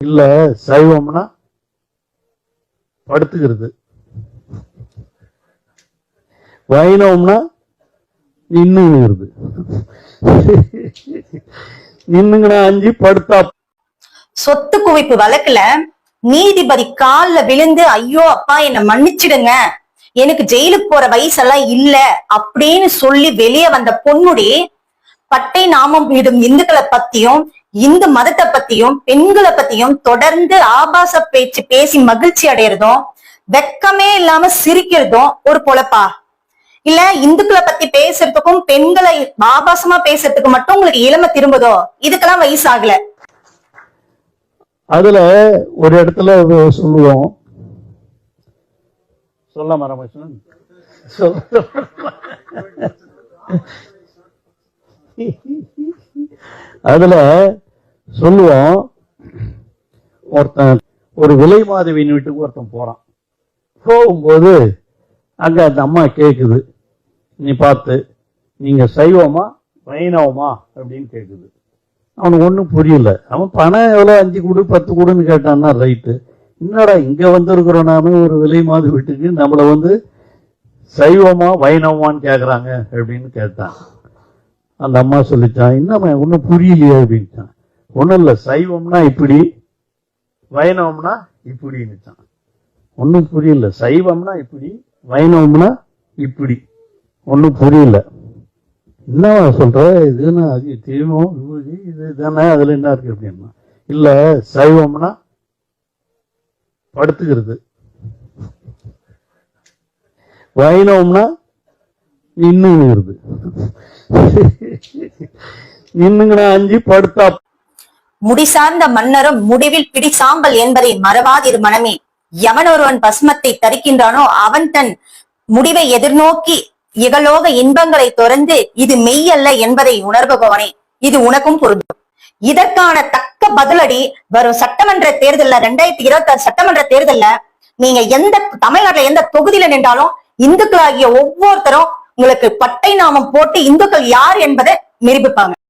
இல்ல சைவம்னா படுத்துக்கிறது. வைணவம்னா நின்னுங்கிறது. நின்னுங்கனா அஞ்சு படுத்தா சொத்து குவிப்பு வழக்குல நீதிபதி கால்ல விழுந்து ஐயோ அப்பா என்ன மன்னிச்சிடுங்க. எனக்கு ஜெயிலுக்கு போற வயசெல்லாம் இல்ல. அப்படின்னு சொல்லி வெளியே வந்த பொண்ணுடி பட்டை நாமம் விடும் இந்துக்களை பத்தியும் இந்து மதத்தை பத்தியும் பெண்களை பத்தியும் தொடர்ந்து ஆபாச பேச்சு பேசி மகிழ்ச்சி அடையறதும் வெக்கமே இல்லாம சிரிக்கிறதும் ஒரு பொழப்பா? இல்ல இந்துக்களை பத்தி பேசுறதுக்கும் பெண்களை ஆபாசமா பேசுறதுக்கு மட்டும் உங்களுக்கு இளமை திரும்புதோ? இதுக்கெல்லாம் வயசு ஆகல அதுல ஒரு இடத்துல சொல்லுவோம். சொல்லாம ரமேஷன் அதுல சொல்லுவோம் ஒருத்தன் ஒரு விலை மாதவியின் வீட்டுக்கு ஒருத்தன் போறான். போகும்போது அங்க அந்த அம்மா கேக்குது. நீ பார்த்து நீங்க சைவமா வைணவமா அப்படின்னு கேக்குது. அவனுக்கு ஒன்றும் புரியல. அவன் பணம் எவ்வளோ அஞ்சு கொடு பத்து கொடுன்னு கேட்டான்னா ரைட்டு என்னடா இங்க வந்திருக்கிறோம் நாம ஒரு விலை மாது வீட்டுக்கு நம்மள வந்து சைவமா வைணவமான்னு கேக்குறாங்க அப்படின்னு கேட்டான். அந்த அம்மா சொல்லிச்சான் இன்னும் ஒன்றும் புரியலையே அப்படின்ட்டான் ஒன்றும் இல்லை சைவம்னா இப்படி வைணவம்னா இப்படின்னுச்சான். ஒன்றும் புரியல சைவம்னா இப்படி வைணவம்னா இப்படி. ஒன்றும் புரியல. என்னவா சொல்ற? இதுன்னா அது தீபம் விபூதி இது தானே அதுல என்ன இருக்கு அப்படின்னா இல்ல சைவம்னா படுத்துக்கிறது. வைணவம்னா நின்னுங்கிறது நின்னுங்கனா அஞ்சு படுத்தா. முடி சார்ந்த மன்னரும் முடிவில் பிடி சாம்பல் என்பதை மறவாதிரு மனமே. எவன் ஒருவன் பஸ்மத்தை தரிக்கின்றானோ அவன் தன் முடிவை எதிர்நோக்கி இகலோக இன்பங்களை துறந்து இது மெய்யல்ல என்பதை உணர்பவனே. இது உனக்கும் பொருந்தும். இதற்கான தக்க பதிலடி வரும் சட்டமன்ற தேர்தல்ல ரெண்டாயிரத்தி இருபத்தி ஆறு சட்டமன்ற தேர்தல்ல நீங்க எந்த தமிழ்நாட்டுல எந்த தொகுதியில நின்றாலும் இந்துக்களாகிய ஒவ்வொருத்தரும் உங்களுக்கு பட்டை நாமம் போட்டு இந்துக்கள் யார் என்பதை நிரூபிப்பாங்க.